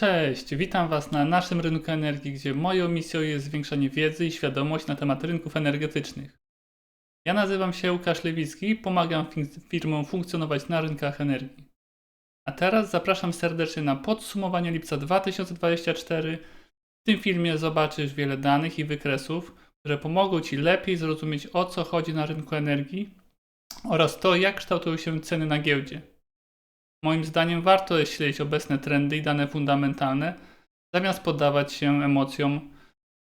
Cześć, witam Was na naszym rynku energii, gdzie moją misją jest zwiększanie wiedzy i świadomości na temat rynków energetycznych. Ja nazywam się Łukasz Lewicki i pomagam firmom funkcjonować na rynkach energii. A teraz zapraszam serdecznie na podsumowanie lipca 2024. W tym filmie zobaczysz wiele danych i wykresów, które pomogą Ci lepiej zrozumieć o co chodzi na rynku energii oraz to, jak kształtują się ceny na giełdzie. Moim zdaniem warto śledzić obecne trendy i dane fundamentalne, zamiast poddawać się emocjom,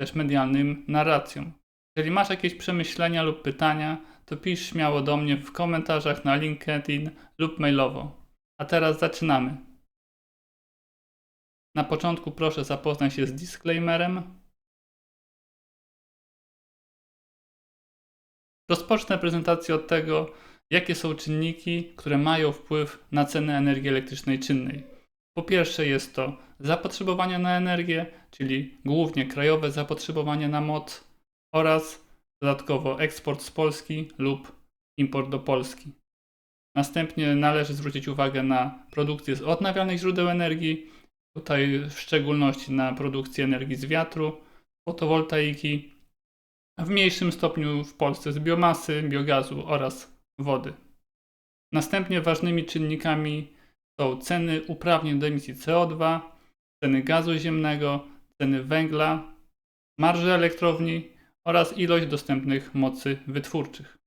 też medialnym narracjom. Jeżeli masz jakieś przemyślenia lub pytania, to pisz śmiało do mnie w komentarzach na LinkedIn lub mailowo. A teraz zaczynamy. Na początku proszę zapoznać się z disclaimerem. Rozpocznę prezentację od tego, jakie są czynniki, które mają wpływ na cenę energii elektrycznej czynnej. Po pierwsze jest to zapotrzebowanie na energię, czyli głównie krajowe zapotrzebowanie na moc oraz dodatkowo eksport z Polski lub import do Polski. Następnie należy zwrócić uwagę na produkcję z odnawialnych źródeł energii, tutaj w szczególności na produkcję energii z wiatru, fotowoltaiki, w mniejszym stopniu w Polsce z biomasy, biogazu oraz wody. Następnie ważnymi czynnikami są ceny uprawnień do emisji CO2, ceny gazu ziemnego, ceny węgla, marże elektrowni oraz ilość dostępnych mocy wytwórczych.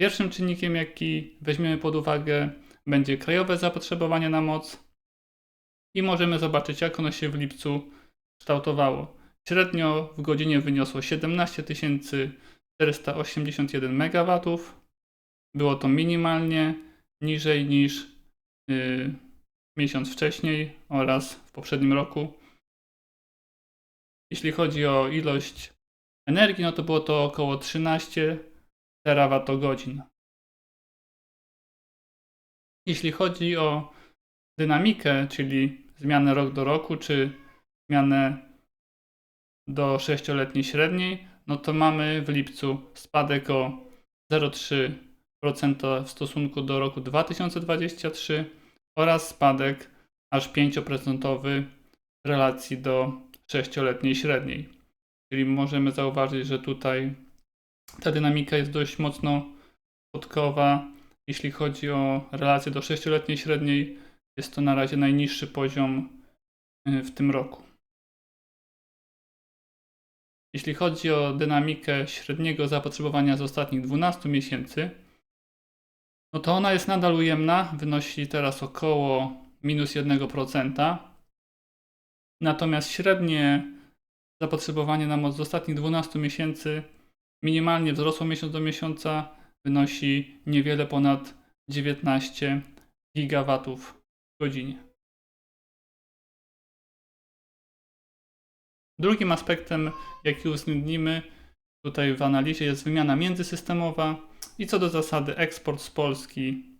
Pierwszym czynnikiem, jaki weźmiemy pod uwagę, będzie krajowe zapotrzebowanie na moc i możemy zobaczyć, jak ono się w lipcu kształtowało. Średnio w godzinie wyniosło 17 481 MW. Było to minimalnie niżej niż yy, miesiąc wcześniej oraz w poprzednim roku. Jeśli chodzi o ilość energii, no to było to około 13 terawatogodzin. Jeśli chodzi o dynamikę, czyli zmianę rok do roku, czy zmianę do 6-letniej średniej, no to mamy w lipcu spadek o 0,3% w stosunku do roku 2023 oraz spadek aż 5% w relacji do 6-letniej średniej. Czyli możemy zauważyć, że tutaj ta dynamika jest dość mocno spadkowa. Jeśli chodzi o relację do 6-letniej średniej, jest to na razie najniższy poziom y, w tym roku. Jeśli chodzi o dynamikę średniego zapotrzebowania z ostatnich 12 miesięcy, no to ona jest nadal ujemna, wynosi teraz około minus 1%. Natomiast średnie zapotrzebowanie na moc z ostatnich 12 miesięcy minimalnie wzrosło miesiąc do miesiąca, wynosi niewiele ponad 19 gigawatów w godzinie. Drugim aspektem, jaki uwzględnimy tutaj w analizie, jest wymiana międzysystemowa i co do zasady eksport z Polski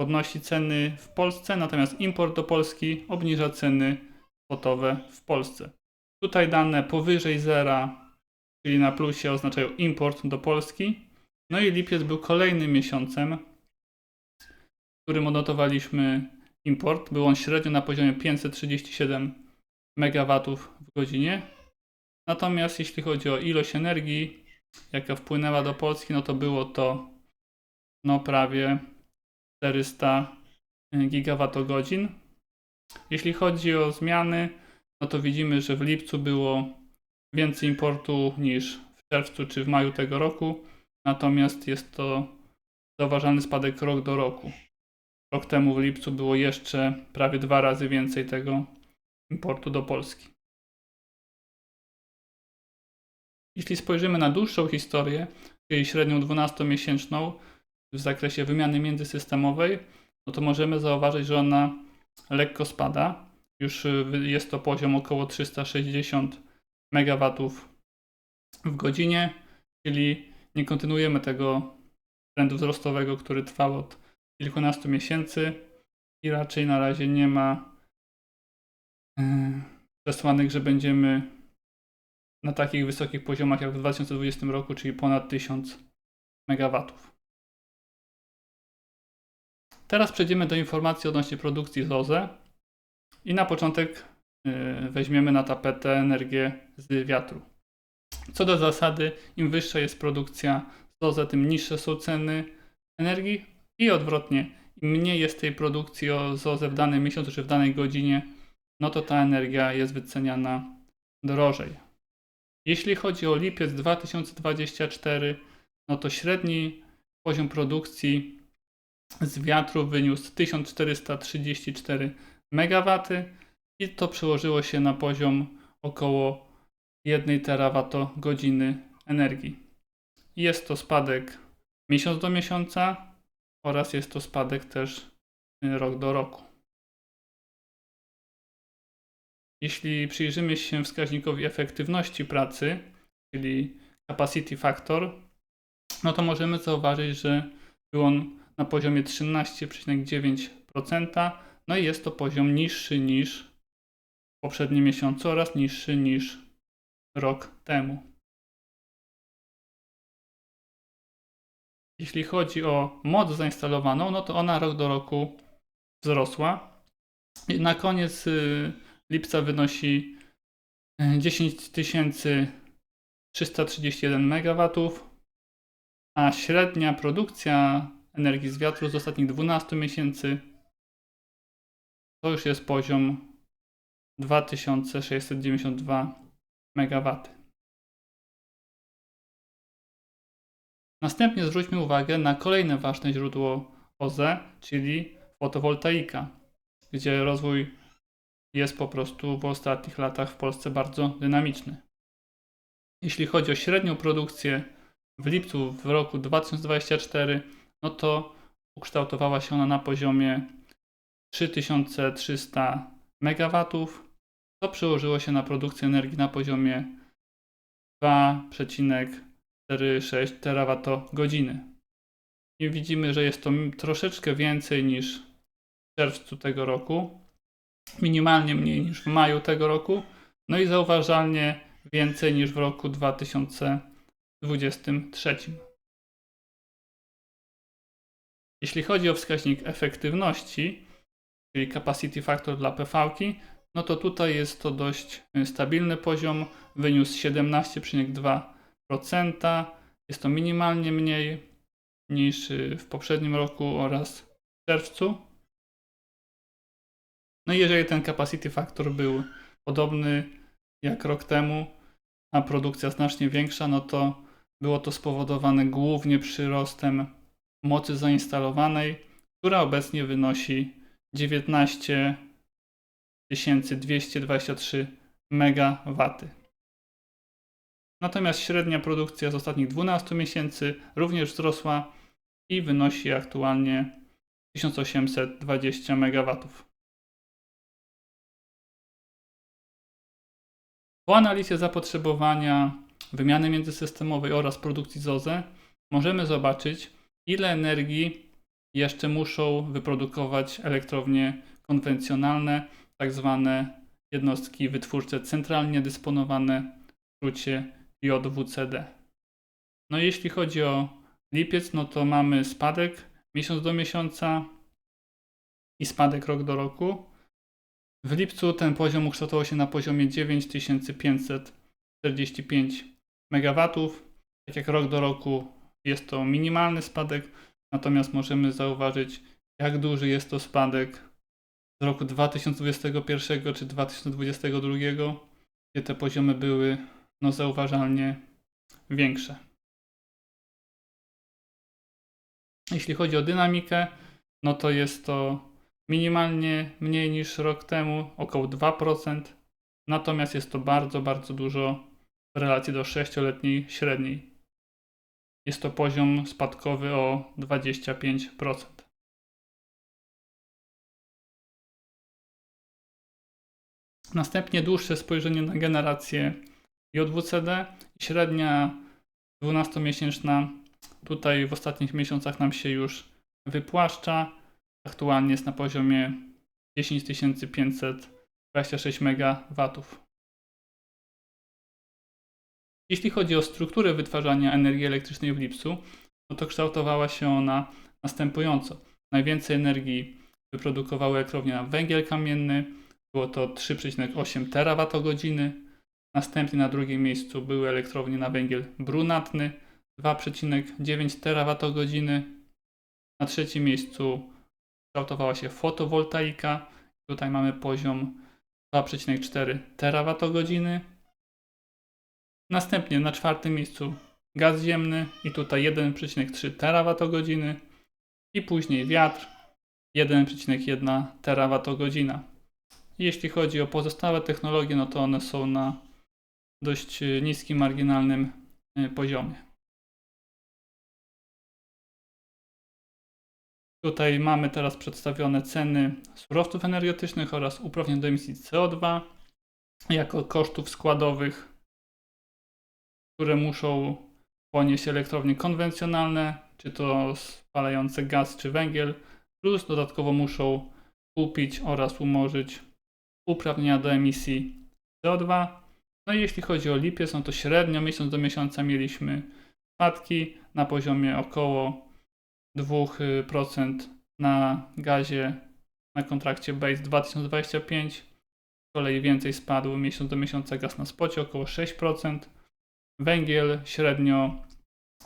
podnosi ceny w Polsce, natomiast import do Polski obniża ceny spotowe w Polsce. Tutaj dane powyżej zera, czyli na plusie, oznaczają import do Polski. No i lipiec był kolejnym miesiącem, w którym odnotowaliśmy import. Był on średnio na poziomie 537 MW godzinie. Natomiast jeśli chodzi o ilość energii, jaka wpłynęła do Polski, no to było to no prawie 400 gigawattogodzin. Jeśli chodzi o zmiany, no to widzimy, że w lipcu było więcej importu niż w czerwcu czy w maju tego roku. Natomiast jest to zauważalny spadek rok do roku. Rok temu w lipcu było jeszcze prawie dwa razy więcej tego importu do Polski. Jeśli spojrzymy na dłuższą historię, czyli średnią 12-miesięczną w zakresie wymiany międzysystemowej, no to możemy zauważyć, że ona lekko spada. Już jest to poziom około 360 MW w godzinie, czyli nie kontynuujemy tego trendu wzrostowego, który trwał od kilkunastu miesięcy i raczej na razie nie ma przesłanek, że będziemy na takich wysokich poziomach jak w 2020 roku, czyli ponad 1000 MW. Teraz przejdziemy do informacji odnośnie produkcji z OZE i na początek y, weźmiemy na tapetę energię z wiatru. Co do zasady, im wyższa jest produkcja z OZE, tym niższe są ceny energii i odwrotnie, im mniej jest tej produkcji z OZE w danym miesiącu czy w danej godzinie, no to ta energia jest wyceniana drożej. Jeśli chodzi o lipiec 2024, no to średni poziom produkcji z wiatru wyniósł 1434 MW i to przełożyło się na poziom około 1 terawatogodziny energii. Jest to spadek miesiąc do miesiąca oraz jest to spadek też y, rok do roku. Jeśli przyjrzymy się wskaźnikowi efektywności pracy, czyli capacity factor, no to możemy zauważyć, że był on na poziomie 13,9%, no i jest to poziom niższy niż poprzednim miesiącu oraz niższy niż rok temu. Jeśli chodzi o moc zainstalowaną, no to ona rok do roku wzrosła. I na koniec y, lipca wynosi y, 10 331 MW, a średnia produkcja energii z wiatru z ostatnich 12 miesięcy to już jest poziom 2692 MW. Następnie zwróćmy uwagę na kolejne ważne źródło OZE, czyli fotowoltaika, gdzie rozwój jest po prostu w ostatnich latach w Polsce bardzo dynamiczny. Jeśli chodzi o średnią produkcję w lipcu w roku 2024, no to ukształtowała się ona na poziomie 3300 MW, co przełożyło się na produkcję energii na poziomie 2,46 terawatogodziny. I widzimy, że jest to troszeczkę więcej niż w czerwcu tego roku, minimalnie mniej niż w maju tego roku, no i zauważalnie więcej niż w roku 2023. Jeśli chodzi o wskaźnik efektywności, czyli capacity factor dla PV-ki, no to tutaj jest to dość stabilny poziom, wyniósł 17,2%. Jest to minimalnie mniej niż w poprzednim roku oraz w czerwcu. No i jeżeli ten capacity factor był podobny jak rok temu, a produkcja znacznie większa, no to było to spowodowane głównie przyrostem mocy zainstalowanej, która obecnie wynosi 19 223 MW. Natomiast średnia produkcja z ostatnich 12 miesięcy również wzrosła i wynosi aktualnie 1820 MW. Po analizie zapotrzebowania, wymiany międzysystemowej oraz produkcji z OZE możemy zobaczyć, ile energii jeszcze muszą wyprodukować elektrownie konwencjonalne, tak zwane jednostki wytwórcze centralnie dysponowane, w skrócie JWCD. No jeśli chodzi o lipiec, no to mamy spadek miesiąc do miesiąca i spadek rok do roku. W lipcu ten poziom ukształtował się na poziomie 9545 MW. Tak jak rok do roku jest to minimalny spadek, natomiast możemy zauważyć, jak duży jest to spadek z roku 2021 czy 2022, gdzie te poziomy były no, zauważalnie większe. Jeśli chodzi o dynamikę, no to jest to minimalnie mniej niż rok temu, około 2%, natomiast jest to bardzo, bardzo dużo w relacji do 6-letniej średniej. Jest to poziom spadkowy o 25%. Następnie dłuższe spojrzenie na generację JWCD. Średnia 12-miesięczna tutaj w ostatnich miesiącach nam się już wypłaszcza. Aktualnie jest na poziomie 10526 MW. Jeśli chodzi o strukturę wytwarzania energii elektrycznej w lipcu, no to kształtowała się ona następująco. najwięcej energii wyprodukowały elektrownie na węgiel kamienny. Było to 3,8 terawatogodziny. Następnie na drugim miejscu były elektrownie na węgiel brunatny 2,9 terawatogodziny. Na trzecim miejscu kształtowała się fotowoltaika. Tutaj mamy poziom 2,4 terawatogodziny. Następnie na czwartym miejscu gaz ziemny i tutaj 1,3 terawatogodziny i później wiatr 1,1 terawatogodzina. Jeśli chodzi o pozostałe technologie, no to one są na dość e, niskim, marginalnym e, poziomie. Tutaj mamy teraz przedstawione ceny surowców energetycznych oraz uprawnień do emisji CO2 jako kosztów składowych, które muszą ponieść elektrownie konwencjonalne, czy to spalające gaz czy węgiel, plus dodatkowo muszą kupić oraz umorzyć uprawnienia do emisji CO2. No i jeśli chodzi o lipiec, no to średnio miesiąc do miesiąca mieliśmy spadki na poziomie około 2% na gazie na kontrakcie Base 2025. Z kolei więcej spadł miesiąc do miesiąca gaz na spocie, około 6%. Węgiel średnio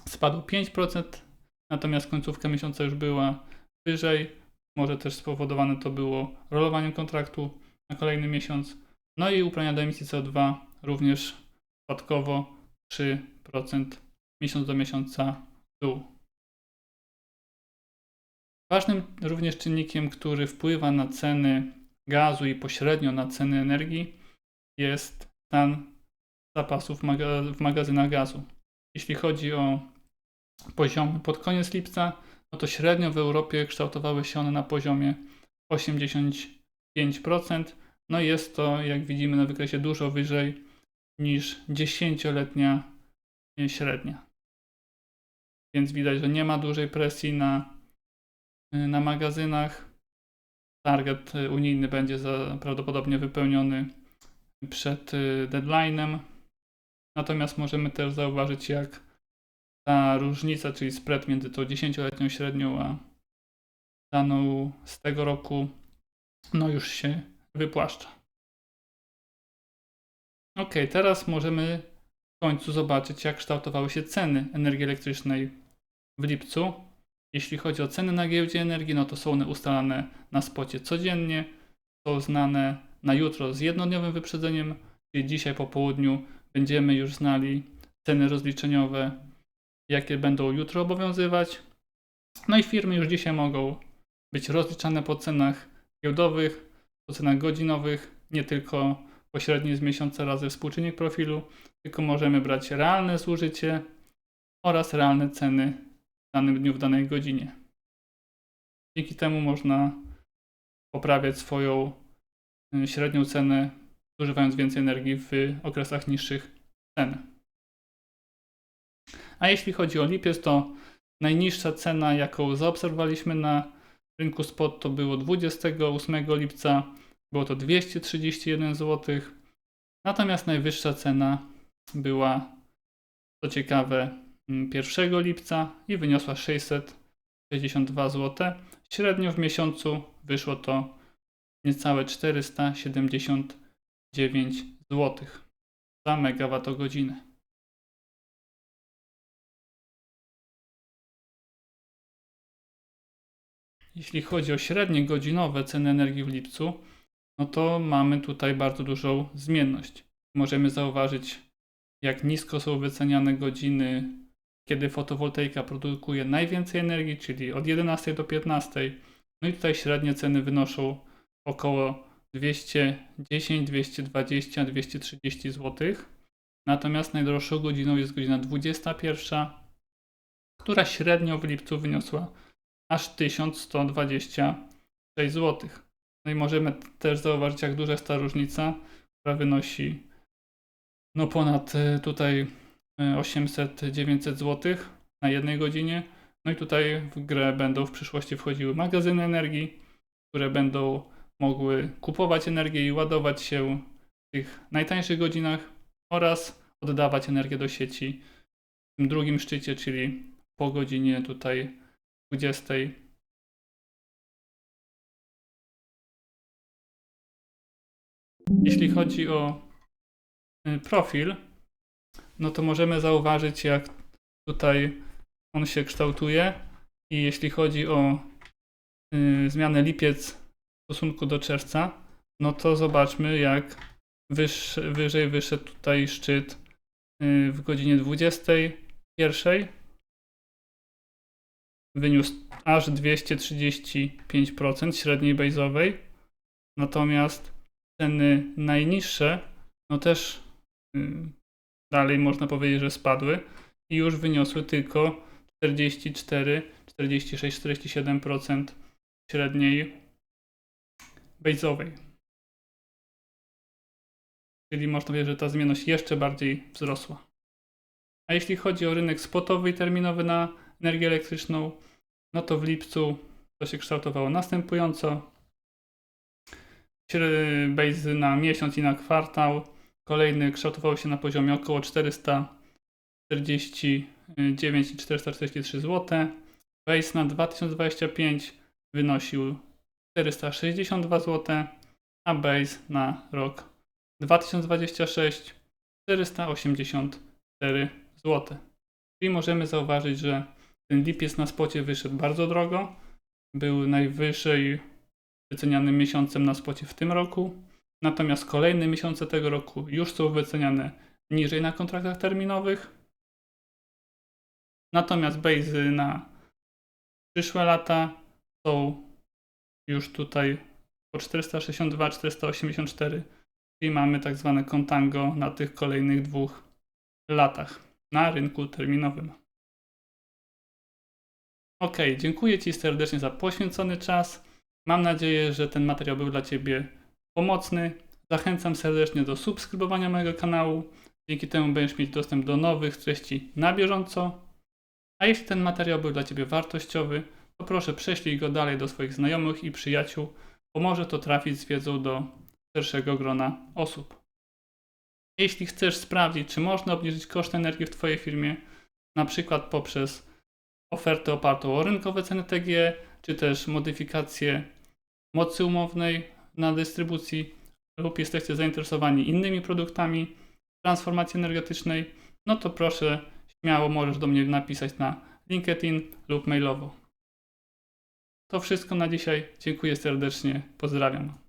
spadł 5%, natomiast końcówka miesiąca już była wyżej. Może też spowodowane to było rolowaniem kontraktu na kolejny miesiąc. No i uprawnienia do emisji CO2 również spadkowo 3% miesiąc do miesiąca dół. Ważnym również czynnikiem, który wpływa na ceny gazu i pośrednio na ceny energii jest stan zapasów w magazynach gazu. Jeśli chodzi o poziom pod koniec lipca, no to średnio w Europie kształtowały się one na poziomie 85%. No jest to, jak widzimy na wykresie, dużo wyżej niż 10-letnia średnia. Więc widać, że nie ma dużej presji na, na magazynach. Target unijny będzie za, prawdopodobnie wypełniony przed y, deadline'em. Natomiast możemy też zauważyć, jak ta różnica, czyli spread między tą 10-letnią średnią a daną z tego roku, no już się wypłaszcza. Ok, teraz możemy w końcu zobaczyć, jak kształtowały się ceny energii elektrycznej w lipcu. Jeśli chodzi o ceny na giełdzie energii, no to są one ustalane na spocie codziennie, są znane na jutro z jednodniowym wyprzedzeniem, czyli dzisiaj po południu będziemy już znali ceny rozliczeniowe, jakie będą jutro obowiązywać. No i firmy już dzisiaj mogą być rozliczane po cenach giełdowych, po cenach godzinowych, nie tylko pośredni z miesiąca razy współczynnik profilu, tylko możemy brać realne zużycie oraz realne ceny danym dniu, w danej godzinie. Dzięki temu można poprawiać swoją y, średnią cenę, zużywając więcej energii w okresach niższych cen. A jeśli chodzi o lipiec, to najniższa cena, jaką zaobserwowaliśmy na rynku spot, to było 28 lipca, było to 231 zł. Natomiast najwyższa cena była, co ciekawe, 1 lipca i wyniosła 662 zł. Średnio w miesiącu wyszło to niecałe 479 zł za megawattogodzinę. Jeśli chodzi o średnie godzinowe ceny energii w lipcu, no to mamy tutaj bardzo dużą zmienność. Możemy zauważyć, jak nisko są wyceniane godziny, kiedy fotowoltaika produkuje najwięcej energii, czyli od 11 do 15. No i tutaj średnie ceny wynoszą około 210, 220, 230 zł. Natomiast najdroższą godziną jest godzina 21, która średnio w lipcu wyniosła aż 1126 zł. No i możemy też zauważyć, jak duża jest ta różnica, która wynosi no ponad y, tutaj 800-900 zł na jednej godzinie. No i tutaj w grę będą w przyszłości wchodziły magazyny energii, które będą mogły kupować energię i ładować się w tych najtańszych godzinach oraz oddawać energię do sieci w tym drugim szczycie, czyli po godzinie tutaj 20. Jeśli chodzi o y, profil, no to możemy zauważyć, jak tutaj on się kształtuje. I jeśli chodzi o y, zmianę lipiec w stosunku do czerwca, no to zobaczmy, jak wyżej wyszedł tutaj szczyt y, w godzinie 21. Wyniósł aż 235% średniej bazowej. Natomiast ceny najniższe, no też y, dalej można powiedzieć, że spadły i już wyniosły tylko 44, 46, 47% średniej bazowej. Czyli można powiedzieć, że ta zmienność jeszcze bardziej wzrosła. A jeśli chodzi o rynek spotowy i terminowy na energię elektryczną, no to w lipcu to się kształtowało następująco. Base na miesiąc i na kwartał. Kolejny kształtował się na poziomie około 449 i 443 zł. Base na 2025 wynosił 462 zł, a base na rok 2026 484 zł. Czyli możemy zauważyć, że ten lipiec na spocie wyszedł bardzo drogo. Był najwyżej wycenianym miesiącem na spocie w tym roku. Natomiast kolejne miesiące tego roku już są wyceniane niżej na kontraktach terminowych. Natomiast bazy na przyszłe lata są już tutaj po 462-484, czyli mamy tak zwane contango na tych kolejnych dwóch latach na rynku terminowym. Ok, dziękuję Ci serdecznie za poświęcony czas. Mam nadzieję, że ten materiał był dla Ciebie pomocny. Zachęcam serdecznie do subskrybowania mojego kanału. Dzięki temu będziesz mieć dostęp do nowych treści na bieżąco. A jeśli ten materiał był dla Ciebie wartościowy, to proszę prześlij go dalej do swoich znajomych i przyjaciół. Pomoże to trafić z wiedzą do szerszego grona osób. Jeśli chcesz sprawdzić, czy można obniżyć koszty energii w Twojej firmie, na przykład poprzez ofertę opartą o rynkowe ceny TG, czy też modyfikację mocy umownej na dystrybucji, lub jesteście zainteresowani innymi produktami transformacji energetycznej, no to proszę, śmiało możesz do mnie napisać na LinkedIn lub mailowo. To wszystko na dzisiaj. Dziękuję serdecznie. Pozdrawiam.